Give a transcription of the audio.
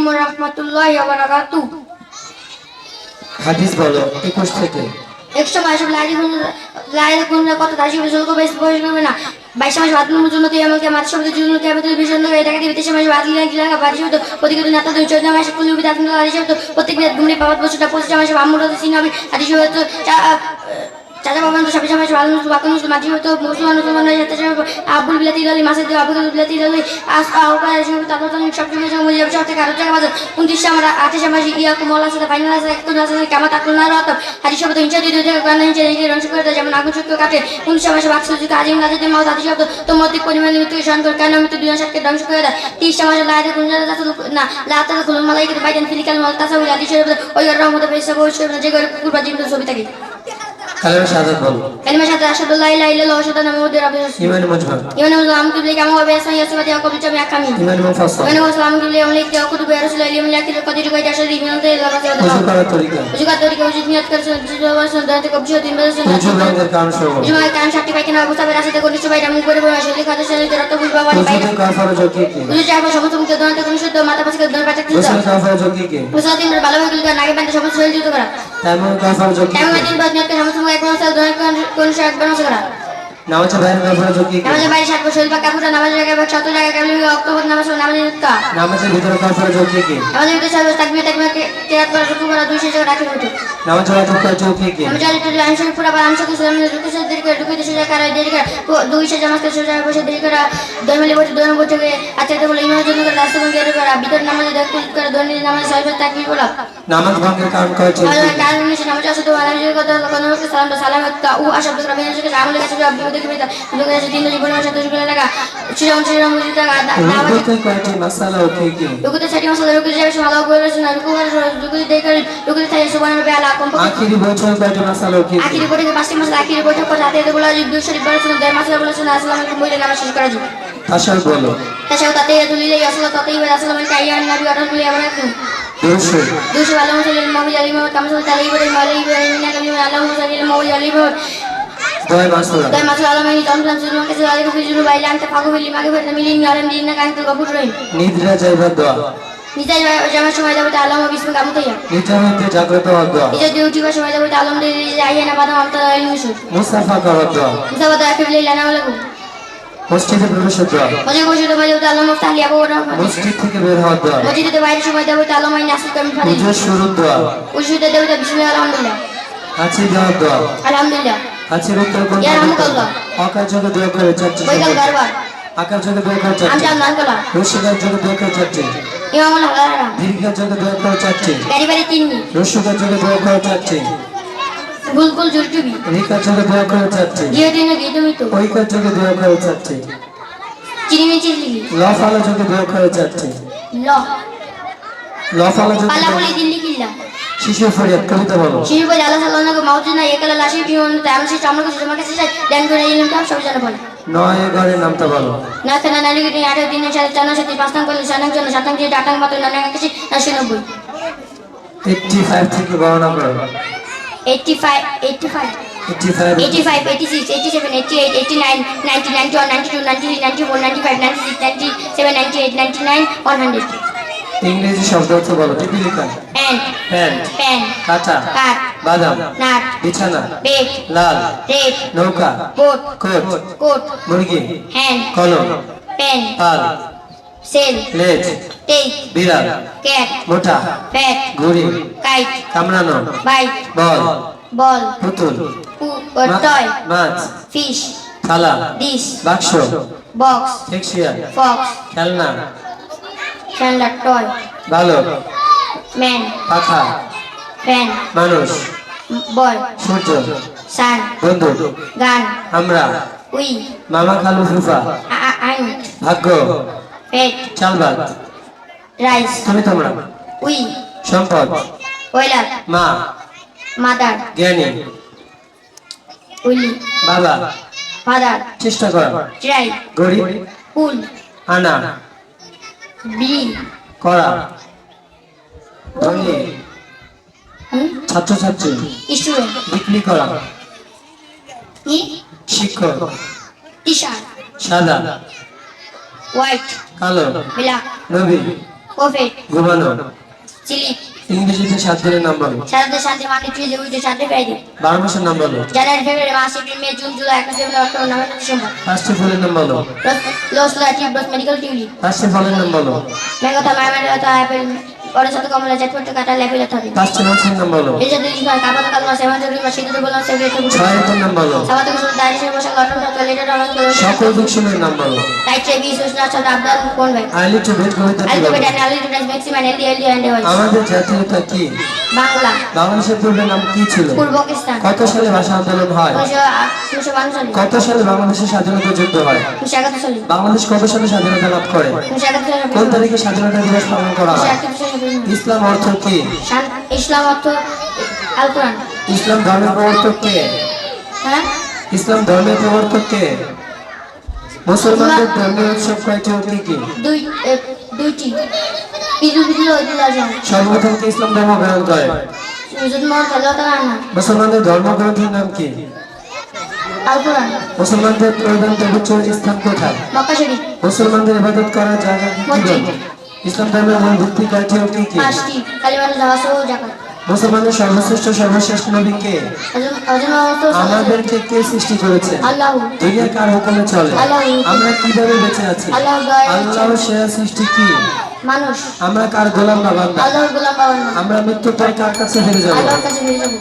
আলাইকুম রাহমাতুল্লাহি ওয়া বারাকাতুহু। হাদিস বলো একুশ থেকে। একশো বাইশ লাইলি লাইলি কোন কত দাসী বিশাল বেশ বয়স হবে না। বাইশ মাস বাদ নম্বর জন্য তুই আমাকে জন্য শব্দ প্রতিগত নেতা দুই চোদ্দ মাসে কুলি বিদাত আদি শব্দ প্রত্যেক বিদাত গুমনি পাওয়াত বছরটা পঁচিশ মাসে বামুর সিং হবে। আদি শব্দ চাচা বাবা তো সবাই সময় ভালো মুসলিম বাকি মুসলিম মাঝি হতো মুসলমান মুসলমান হয়ে যেতে আবুল বিলাতি দলি মাসের দিয়ে আবুল বিলাতি দলি, আস আউকা সময় তারপর তো সব সময় সময় যাবে সব থেকে আরও টাকা বাজার উনত্রিশ আমার আঠাশ আমার ইয়া কুমল আছে ফাইনাল আছে একটু আছে কামা তাকুল না রাত হাজি শব্দ, হিংসা দুই দুই টাকা কারণ হিংসা হিংসা রংশ করে দেয়, যেমন আগুন চক্র কাটে। উনিশ মাসে বাক্স যুগ আজিম গাজে মাও হাজি শব্দ তো মধ্যে পরিমাণ মৃত্যু সহন করে কারণ মৃত্যু দুই সাতকে ধ্বংস করে দেয়? তিরিশ মাসে কোন জায়গা না লাতে খুলুন মালাই কিন্তু বাইতেন ফিলিকাল মাল তাসা উলি হাজি শব্দ ওই রহমতে পেশা বসে যে করে কুকুর বা জীবিত ছবি থাকে। কালেমা শাহাদাত বল কালেমা শাহাদাত আশহাদু আল্লা ইলাহা ইল্লাল্লাহ ওয়া আশহাদু আন্না মুহাম্মাদার রাসূলুল্লাহ। ইমান মাজহার ইমান মাজহার আমকে বলি কামা হবে? ইয়াসু ইয়াসবাতি আকবু জামি আকামি ইমান মুফাসসাল ইমান মুফাসসাল আমকে বলি আমলে কি আকবু বি রাসূল ইলাহা ইল্লাল্লাহ কি কদির গায় আশহাদু ইমান তে লাগা রাসূল উজু করার তরিকা। উজু করার তরিকা উজু নিয়ত করে সুন্নাত ওয়া সুন্নাত কবজি তিন বেলা সুন্নাত। উজু ভাঙার কাম শুরু উজু ভাঙার কাম শক্তি পাইতে সাথে পাইখানা অবস্থা বেরাসিতে গলি সবাই রামু করে বসে কথা শুনে রক্ত বুঝবা বাড়ি পাইখানা উজু কাফার জকি উজু জাহাবা সমস্ত মুকে কাফার যোগীকে প্রসাদিনের ভালোভাবে গুলিতে নাগে বান্ধে সমস্ত শরীর নামাজ বাইরে ব্যবহার যোগ কি? নামাজ বাইরে সাত বছর বা কাপুরা নামাজ জায়গায় বা শত জায়গায় কামলি অক্টোবর নামাজ ও নামাজ নিত্তা নামাজের ভিতরে কাপুরা যোগ কি কি? নামাজের ভিতরে সাত তাকবীর তাকবীর কেরাত করা রুকু করা দুই শেষে রাখি হতো নামাজ নামাজ ভঙ্গের কারণ কয় যোগ্য নামাজের কারণ নিশে নামাজ আসে তো আলামিনের কথা কোনো সালাম সালাম তা ও আশা তো কাছে লোকের কাছে দিন সাথে শুকলে লাগা শ্রীরাম শ্রীরাম মুজিদ নামাজ রুকুতে কয়টি মাসালা ও কি কি রুকুতে ছাটি মশলা রুকুতে যাবে ভালো করে রয়েছে না রুকু করে রুকুতে দেখে রুকুতে থাকে সুবান বেলা কম আখিরি বৈঠক কয়টি মাসালা ও কি কি আখিরি বৈঠকে পাঁচটি মাসে আখিরি বৈঠক হাতে বলা শরীফ নামাজ শেষ করা বলো তাছাড়াও তাতে তুলিলে আসলে তাতেই আসলাম কাইয়ান নবী অর্ডার বলে আমরা একটু দুরুদ দুশো ভালো মুসলিম মহিলা আলী মোহাম্মদ কামসুল তালি ইব্রাহিম আলী ইব্রাহিম মিনা কালিম আল্লাহ মুসালিম মহিলা আলী মোহাম্মদ। দয় মাসুরা তাই মাসুল আলমানি জমজান সুলমান কাছে আলী কফি জুলু বাইলে আনতে ফাগু বিলি মাগে ফেরতে মিলিন আলম দিন না কাঙ্কে গপুর রহিম নিদ্রা যাইবার দোয়া। নিজাই জামার সময় যাবে আলম বিষ্ণু কামতাইয়া নিদ্রা হইতে জাগ্রত হওয়ার দোয়া। নিজের ডিউটিবার সময় যাবে আলম দিয়ে আইয়া না বাদাম আলী মুসুল মুস্তাফা করার দোয়া মুসাবাদ আকিবলি লানা মালাকু মসজিদে প্রবেশের দোয়া মজে বসে তো বাজে আলম মুফতাহি আবু রহমান। মসজিদ থেকে বের হওয়ার দোয়া মসজিদে বাইরে সময় যাবে আলম আইন আসল কামি ফাদি। পুজোর শুরুর দোয়া উশুদে দেবতা বিষ্ণু আলহামদুলিল্লাহ। হাঁচি দেওয়ার দোয়া আলহামদুলিল্লাহ। হাঁচির উত্তর কোন ইয়া রহমতুল্লাহ। আকার যোগে দোয়া করে চারটি বৈকাল গারবার আকার যোগে দোয়া করে চারটি। আমজাদ নানকলা রসিকার যোগে দোয়া করে চারটি। ইমামুল হালারা দীর্ঘের যোগে দোয়া করে চারটি। গাড়ি বাড়ি তিননি রসিকার যোগে দোয়া করে গুলগুল জুরজুবি রিকার যোগে দোয়া করে চারটি গিয়ে দিন গিয়ে তো ঐকার যোগে দোয়া করে চারটি চিনি। চিলি লফালা যোগে দোয়া করে চারটি ল। লফালা যোগে পালা বলি দিল্লি কিল্লা। শিশু ফরিয়াদ কবিতা বলো। শিশু বলে আল্লাহ সাল্লাহ নগর মাউজুদ না একালা লাশি বিমান তেমন সেই চামড়া কাছে তোমার কাছে চাই ধ্যান করে ইলম কাম সব জানা বলে। নয় ঘরের নামটা বলো। না থানা নারী গিয়ে আঠারো দিনের সাথে চার সাথে পাঁচটাং করলে সানাং জন্য সাতাং দিয়ে আটাং মাত্র নানা কাছে নশো নব্বই এইটটি ফাইভ থেকে গণনা করো। Eighty five eighty five eighty five eighty five eighty six eighty seven eighty eight eighty nine ninety ninety one ninety two ninety three ninety four ninety five ninety six ninety seven ninety eight ninety nine one hundred ইংরেজি শব্দ অর্থ বলো পিপিলিকা and pant pan কাঁচা কাঠ বাদাম nut বিছানা bed লাল রেড নৌকা কোট কোট কোট মুরগি হ্যান্ড কলম পেন পাল সেল লেজ টেক বিড়াল ক্যাট মোটা ব্যাট ঘুড়ি কাইট কামড়ানো বাইট বল বল পুতুল টয় মাছ ফিশ থালা ডিশ বাক্স বক্স হেক্সিয়ার ফক্স খেলনা খেলনা টয় ভালো ম্যান পাখা ফ্যান মানুষ বয় সূর্য সান বন্ধু গান আমরা উই মামা খালু ফুফা ভাগ্য পেট চালবাদ রাইস তুমি তোমরা উই। সম্পদ। ওয়েলার মা। মাদার জ্ঞানী। উইলি। বাবা। ফাদার চেষ্টা করা। ট্রাই গরিব পুল আনা। বিড়ি করা। ধনী। ছাত্রছাত্রী। স্টুডেন্ট বিক্রি করা। শিক্ষক। টি শার্ট সাদা। হোয়াইট কালো ব্ল্যাক নবী প্রফেট ঘুমানো চিলি ইংরেজিতে সাত দিনের নাম বলো। সারাতে সাথে মানে টুইজে উইজে সাথে ফ্রাইডে বারো মাসের নাম বলো। January February March April May June July August September October November December পাঁচটি ফলের নাম বলো। লোস লাইটি ব্রস মেডিকেল টিউলি পাঁচটি ফলের নাম বলো। ম্যাঙ্গোতা মায়ামাটা অ্যাপেল সাথে কমলা জ্যাকফ্রুট কাটা লেবেল থাকে পাঁচটি মাছের নাম বলো এই যে দুই দিন কাবা কালমা বলা এটা নাম বলো সাবাতে বসে গঠন সকল নাম বলো রাইট সুসনা কোন ভাই টু টু বেটা টু ডাইস ম্যাক্সিমাম এলডি এলডি এন্ড হয় আমাদের জাতীয়তা কি বাংলা। বাংলাদেশের পূর্বের নাম কি ছিল? পূর্ব পাকিস্তান। কত সালে ভাষা আন্দোলন হয়? কত সালে বাংলাদেশের স্বাধীনতা যুদ্ধ হয়? বাংলাদেশ কত সালে স্বাধীনতা লাভ করে? কোন তারিখে স্বাধীনতা দিবস পালন করা হয়? ইসলাম অর্থ কি? ইসলাম অর্থ আল কোরআন। ইসলাম ধর্মের প্রবর্তক কে? হ্যাঁ? ইসলাম ধর্মের প্রবর্তক কে? মুসলমানদের ধর্মীয় উৎসব কয়টি ও কি কি? দুই দুইটি। সর্বপ্রথম কে ইসলাম ধর্ম গ্রহণ করে? মুসলমানদের ধর্মগ্রন্থের নাম কি? মুসলমানদের প্রধান পবিত্র স্থান কোথায়? মুসলমানদের ইবাদত করার জায়গা? ইসলাম ধর্মের মূল ভিত্তি কয়টি ও কি? কি মুসলমানদের সর্বশ্রেষ্ঠ সর্বশ্রেষ্ঠ নবী কে? আমাদেরকে কে সৃষ্টি করেছে? দুনিয়া কার হুকুমে চলে? আমরা কীভাবে বেঁচে আছি? আল্লাহ সেরা সৃষ্টি কি? মানুষ। আমরা কার গোলাম না? বান্দা আল্লাহর গোলাম বাবা আমরা মৃত্যুর পরে কার কাছে ফিরে যাব? আল্লাহর কাছে ফিরে যাব।